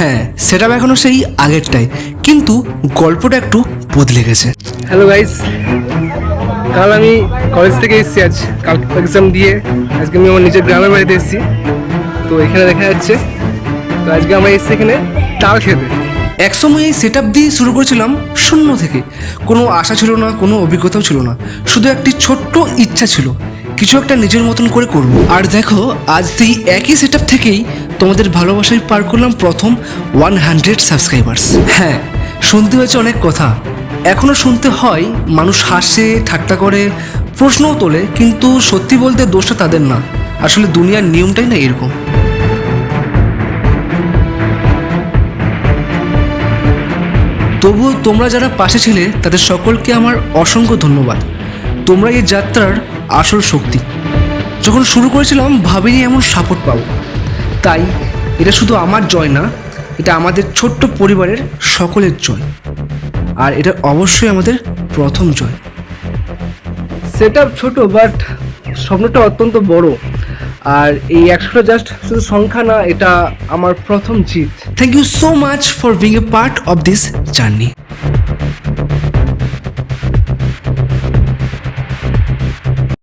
হ্যাঁ সেটা এখনও সেই আগেরটাই। কিন্তু গল্পটা একটু বদলে গেছে। হ্যালো গাইস কাল আমি কলেজ থেকে এসেছি আজ। কাল এক্সাম দিয়ে আজকে আমি আমার নিজের গ্রামের বাড়িতে এসেছি। তো এখানে দেখা যাচ্ছে তো আজকে আমরা এসেছি এখানে তাল খেতে। একসময় এই সেট আপ দিয়ে শুরু করেছিলাম শূন্য থেকে। কোনো আশা ছিল না কোনো অভিজ্ঞতাও ছিল না। শুধু একটি ছোট্ট ইচ্ছা ছিল কিছু একটা নিজের মতন করে করব। আর দেখো, আজ সেই একই সেট থেকেই তোমাদের ভালোবাসায় পার করলাম প্রথম ওয়ান হান্ড্রেড সাবস্ক্রাইবার্স হ্যাঁ শুনতে হয়েছে অনেক কথা। এখনও শুনতে হয়, মানুষ হাসে, ঠাট্টা করে, প্রশ্নও তোলে, কিন্তু সত্যি বলতে দোষটা তাদের না। আসলে দুনিয়ার নিয়মটাই না এরকম। তবুও তোমরা যারা পাশে ছিলে, তাদের সকলকে আমার অসংখ্য ধন্যবাদ। তোমরা এই যাত্রার আসল শক্তি। যখন শুরু করেছিলাম ভাবিনি এমন সাপোর্ট পাবো। তাই এটা শুধু আমার জয় না এটা আমাদের ছোট্ট পরিবারের সকলের জয়। আর এটা অবশ্যই আমাদের প্রথম জয়। সেট আপ ছোটো বাট স্বপ্নটা অত্যন্ত বড়। আর এই একশোটা জাস্ট শুধু সংখ্যা না এটা আমার প্রথম জিত। Thank you so much for being a part of this journey